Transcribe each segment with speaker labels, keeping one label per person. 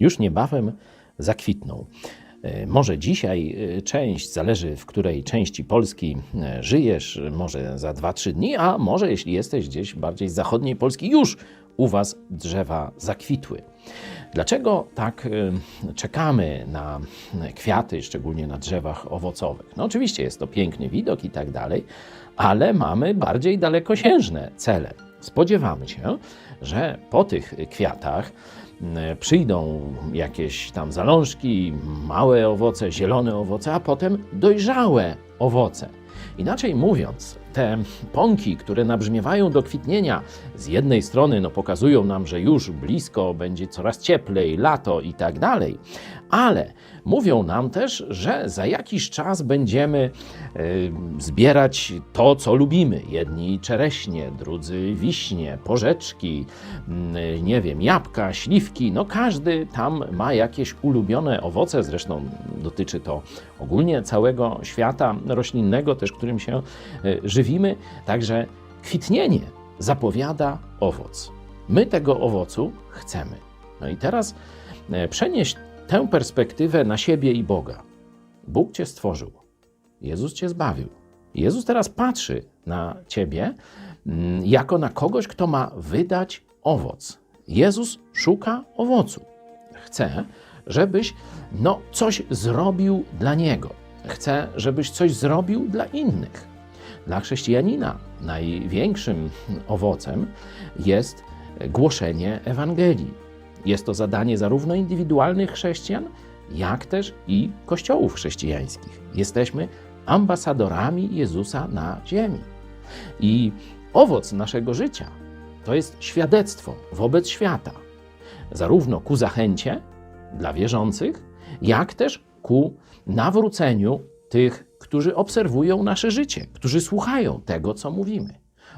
Speaker 1: już niebawem zakwitną. E, Może dzisiaj e, część, zależy w której części Polski e, żyjesz, może za 2-3 dni, a może jeśli jesteś gdzieś bardziej z zachodniej Polski, już u Was drzewa zakwitły. Dlaczego tak czekamy na kwiaty, szczególnie na drzewach owocowych? No oczywiście jest to piękny widok i tak dalej, ale mamy bardziej dalekosiężne cele. Spodziewamy się, że po tych kwiatach przyjdą jakieś tam zalążki, małe owoce, zielone owoce, a potem dojrzałe owoce. Inaczej mówiąc, te pąki, które nabrzmiewają do kwitnienia, z jednej strony no, pokazują nam, że już blisko będzie coraz cieplej, lato i tak dalej, ale mówią nam też, że za jakiś czas będziemy e, zbierać to, co lubimy. Jedni czereśnie, drudzy wiśnie, porzeczki, mm, nie wiem, jabłka, śliwki. No każdy tam ma jakieś ulubione owoce, zresztą dotyczy to ogólnie całego świata roślinnego, też którym się e, żywimy. Także kwitnienie zapowiada owoc. My tego owocu chcemy. No i teraz e, przenieś tę perspektywę na siebie i Boga. Bóg cię stworzył. Jezus cię zbawił. Jezus teraz patrzy na ciebie mm, jako na kogoś, kto ma wydać owoc. Jezus szuka owocu. Chce, żebyś no, coś zrobił dla Niego. Chce, żebyś coś zrobił dla innych. Dla chrześcijanina największym owocem jest głoszenie Ewangelii. Jest to zadanie zarówno indywidualnych chrześcijan, jak też i kościołów chrześcijańskich. Jesteśmy ambasadorami Jezusa na ziemi. I owoc naszego życia to jest świadectwo wobec świata, zarówno ku zachęcie dla wierzących, jak też ku nawróceniu tych, którzy obserwują nasze życie, którzy słuchają tego, co mówimy.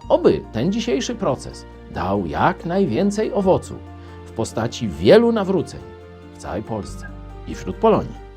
Speaker 1: Oby ten dzisiejszy proces dał jak najwięcej owocu w postaci wielu nawróceń w całej Polsce i wśród Polonii.